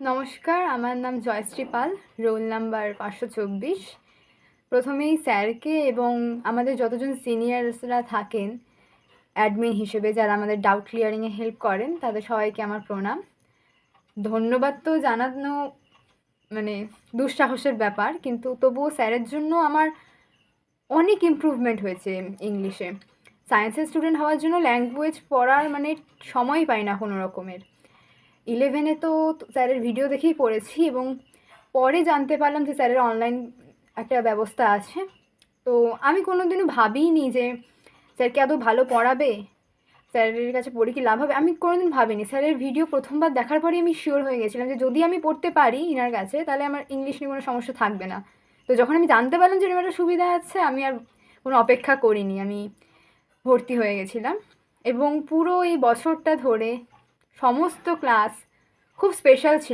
নমস্কার, আমার নাম জয়শ্রী পাল, রোল নাম্বার পাঁচশো চব্বিশ। প্রথমেই স্যারকে এবং আমাদের যতজন সিনিয়র্সরা থাকেন, অ্যাডমিন হিসেবে যারা আমাদের ডাউট ক্লিয়ারিংয়ে হেল্প করেন, তাদের সবাইকে আমার প্রণাম। ধন্যবাদ তো জানানো মানে দুঃসাহসের ব্যাপার, কিন্তু তবুও স্যারের জন্য আমার অনেক ইমপ্রুভমেন্ট হয়েছে ইংলিশে সায়েন্সের স্টুডেন্ট হওয়ার জন্য ল্যাঙ্গুয়েজ পড়ার মানে সময় পাই না কোনো রকমের ইলেভেনে তো স্যারের ভিডিও দেখেই পড়েছি এবং পরে জানতে পারলাম যে স্যারের অনলাইন একটা ব্যবস্থা আছে। তো আমি কোনো দিনও ভাবিনি যে স্যারকে আদৌ ভালো পড়াবে, স্যারের কাছে পড়ে কি লাভ হবে, আমি কোনোদিন ভাবিনি। স্যারের ভিডিও প্রথমবার দেখার পরেই আমি শিওর হয়ে গেছিলাম যে যদি আমি পড়তে পারি ইনার কাছে, তাহলে আমার ইংলিশ নিয়ে কোনো সমস্যা থাকবে না। তো যখন আমি জানতে পারলাম যে এরকম একটা সুবিধা আছে, আমি আর কোনো অপেক্ষা করিনি, আমি ভর্তি হয়ে গেছিলাম। এবং পুরো এই বছরটা ধরে সমস্ত ক্লাস খুব স্পেশাল ছিল।